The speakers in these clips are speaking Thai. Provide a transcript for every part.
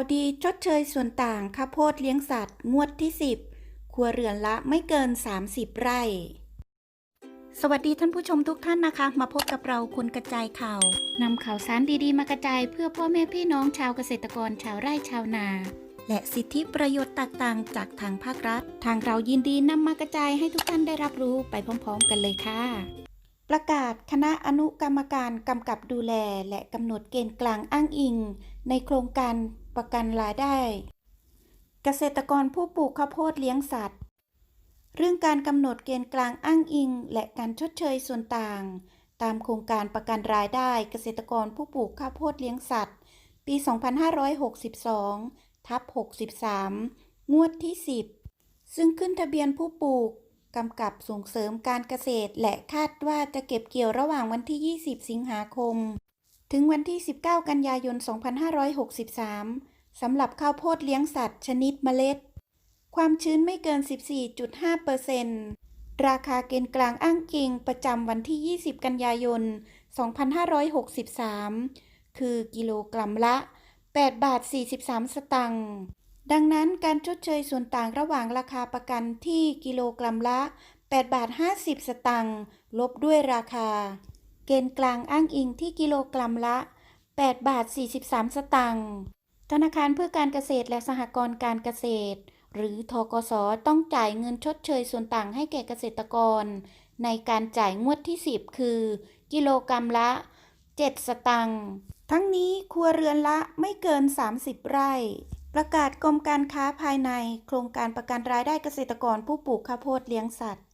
าวดีชดเชยส่วนต่างข้าวโพดเลี้ยงสัตว์ งวดที่ 10 ครัวเรือนละไม่เกิน 30 ไร่ สวัสดีท่านผู้ชมทุกท่านนะคะ มาพบกับเราคุณกระจายข่าวนำข่าวสารดีๆ มากระจายเพื่อพ่อแม่พี่น้องชาวเกษตรกรชาวไร่ชาวนา และสิทธิประโยชน์ต่างๆ จากทางภาครัฐ ทางเรายินดีนำมากระจายให้ทุกท่านได้รับรู้ไปพร้อม ๆ กันเลยค่ะ ประกาศคณะอนุกรรมการกำกับดูแล และกำหนดเกณฑ์กลางอ้างอิง ในโครงการประกันรายได้ เกษตรกรผู้ปลูกข้าวโพดเลี้ยงสัตว์ เรื่องการกำหนดเกณฑ์กลางอ้างอิง และการชดเชยส่วนต่าง ตามโครงการประกันรายได้เกษตรกรผู้ปลูกข้าวโพดเลี้ยงสัตว์ ปี 2562ทับ63 งวดที่ 10 ซึ่งขึ้นทะเบียนผู้ปลูก กำกับส่งเสริมการเกษตร และคาดว่าจะเก็บเกี่ยวระหว่างวันที่ 20 สิงหาคม ถึงวันที่ 19 กันยายน 2563 สำหรับข้าวโพดเลี้ยงสัตว์ ชนิดเมล็ด ความชื้นไม่เกิน 14.5%ราคาเกณฑ์กลางอ้างอิงประจำวันที่ 20 กันยายน 2563 คือกิโลกรัมละ 8 บาท 43 สตังค์ ดังนั้นการชดเชยส่วนต่างระหว่างราคาประกันที่กิโลกรัมละ 8 บาท 50 สตังค์ลบด้วยราคา เกณฑ์กลางอ้างอิงที่กิโลกรัมละ 8 บาท 43 สตังค์ธนาคารเพื่อการเกษตรและสหกรณ์การเกษตร หรือทกสต้องจ่ายเงินชดเชยส่วนต่างให้แก่เกษตรกร ในการจ่ายงวดที่ 10 คือ กิโลกรัมละ 7 สตังค์ทั้งนี้ครัวเรือนละไม่เกิน 30 ไร่ ประกาศกรมการค้าภายใน โครงการประกันรายได้เกษตรกรผู้ปลูกข้าวโพดเลี้ยงสัตว์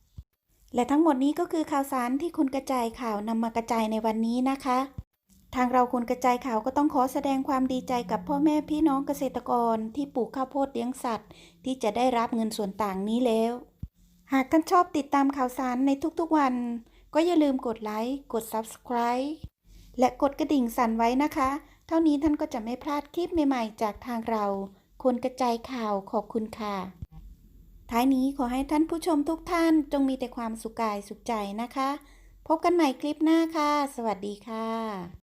และทั้งหมดนี้ก็คือข่าวสารที่คุณกระจายข่าวนำมากระจายในวันนี้นะคะ ทางเราคุณกระจายข่าวก็ต้องขอแสดงความดีใจกับพ่อแม่พี่น้องเกษตรกรที่ปลูกข้าวโพดเลี้ยงสัตว์ ที่จะได้รับเงินส่วนต่างนี้แล้ว หากท่านชอบติดตามข่าวสารในทุกๆวัน ก็อย่าลืมกดไลค์กด Subscribe และกดกระดิ่งสั่นไว้นะคะ เท่านี้ท่านก็จะไม่พลาดคลิปใหม่ๆ จากทางเรา คนกระจายข่าวขอบคุณค่ะ ท้ายนี้ขอให้ท่านผู้ชมทุกท่านจงมีแต่ความสุขกายสุขใจนะคะ พบกันใหม่คลิปหน้าค่ะ สวัสดีค่ะ